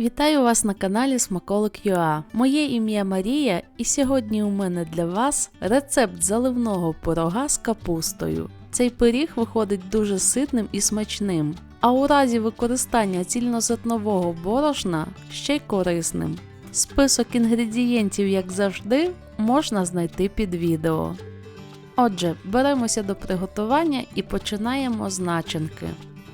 Вітаю вас на каналі Смаколик ЮА. Моє ім'я Марія, і сьогодні у мене для вас рецепт заливного пирога з капустою. Цей пиріг виходить дуже ситним і смачним, а у разі використання цільнозернового борошна ще й корисним. Список інгредієнтів, як завжди, можна знайти під відео. Отже, беремося до приготування і починаємо з начинки.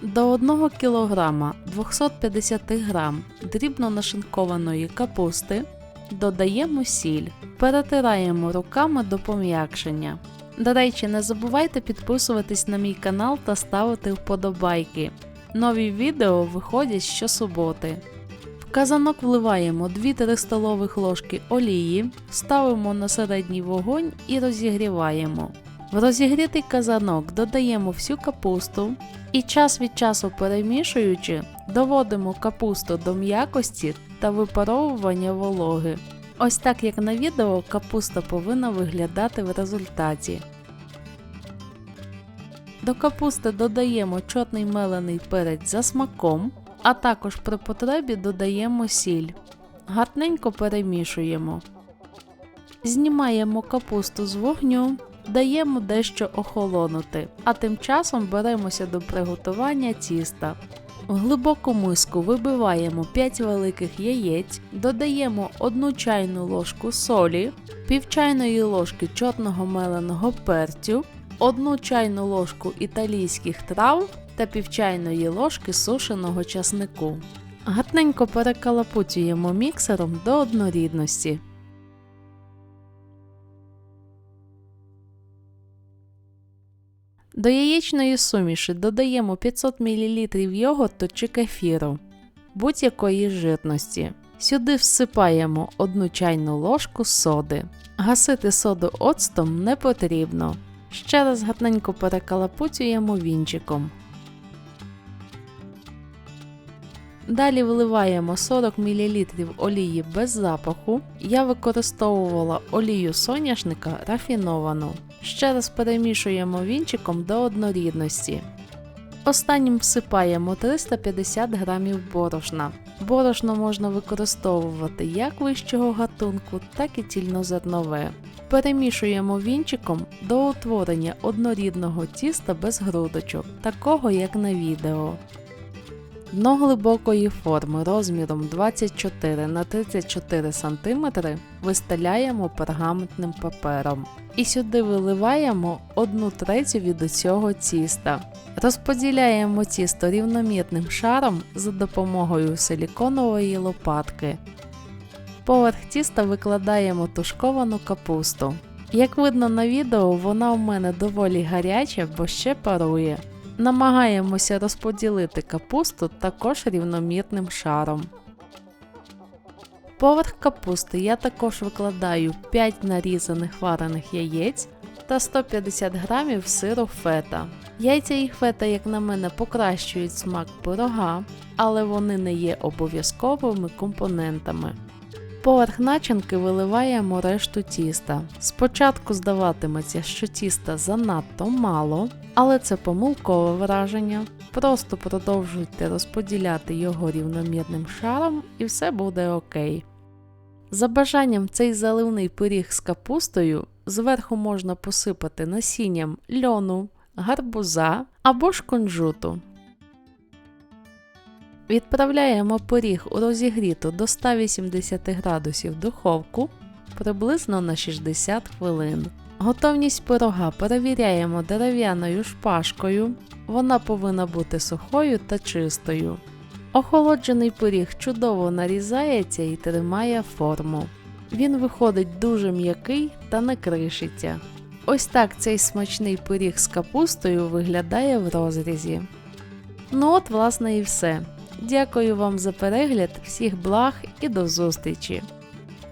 До 1 кг 250 г дрібно нашинкованої капусти додаємо сіль, перетираємо руками до пом'якшення. До речі, не забувайте підписуватись на мій канал та ставити вподобайки. Нові відео виходять щосуботи. В казанок вливаємо 2-3 столових ложки олії, ставимо на середній вогонь і розігріваємо. В розігрітий казанок додаємо всю капусту і час від часу перемішуючи, доводимо капусту до м'якості та випаровування вологи. Ось так як на відео капуста повинна виглядати в результаті. До капусти додаємо чорний мелений перець за смаком, а також при потребі додаємо сіль. Гарненько перемішуємо. Знімаємо капусту з вогню, даємо дещо охолонути, а тим часом беремося до приготування тіста. В глибоку миску вибиваємо 5 великих яєць, додаємо 1 чайну ложку солі, пів чайної ложки чорного меленого перцю, 1 чайну ложку італійських трав та пів чайної ложки сушеного часнику. Гарненько перекалапуцюємо міксером до однорідності. До яєчної суміші додаємо 500 мл йогурту чи кефіру будь-якої жирності. Сюди всипаємо 1 чайну ложку соди. Гасити соду оцтом не потрібно. Ще раз гарненько перекалапуцюємо вінчиком. Далі вливаємо 40 мл олії без запаху. Я використовувала олію соняшника рафіновану. Ще раз перемішуємо вінчиком до однорідності. Останнім всипаємо 350 г борошна. Борошно можна використовувати як вищого гатунку, так і цільнозернове. Перемішуємо вінчиком до утворення однорідного тіста без грудочок, такого як на відео. Дно глибокої форми розміром 24 на 34 см вистеляємо пергаментним папером. І сюди виливаємо 1 третю від усього тіста. Розподіляємо тісто рівномірним шаром за допомогою силіконової лопатки. Поверх тіста викладаємо тушковану капусту. Як видно на відео, вона у мене доволі гаряча, бо ще парує. Намагаємося розподілити капусту також рівномірним шаром. Поверх капусти я також викладаю 5 нарізаних варених яєць та 150 г сиру фета. Яйця і фета, як на мене, покращують смак пирога, але вони не є обов'язковими компонентами. Поверх начинки виливаємо решту тіста. Спочатку здаватиметься, що тіста занадто мало, але це помилкове враження. Просто продовжуйте розподіляти його рівномірним шаром і все буде окей. За бажанням цей заливний пиріг з капустою зверху можна посипати насінням льону, гарбуза або ж кунжуту. Відправляємо пиріг у розігріту до 180 градусів духовку приблизно на 60 хвилин. Готовність пирога перевіряємо дерев'яною шпажкою. Вона повинна бути сухою та чистою. Охолоджений пиріг чудово нарізається і тримає форму. Він виходить дуже м'який та не кришиться. Ось так цей смачний пиріг з капустою виглядає в розрізі. Ну от, власне, і все. Дякую вам за перегляд, всіх благ і до зустрічі!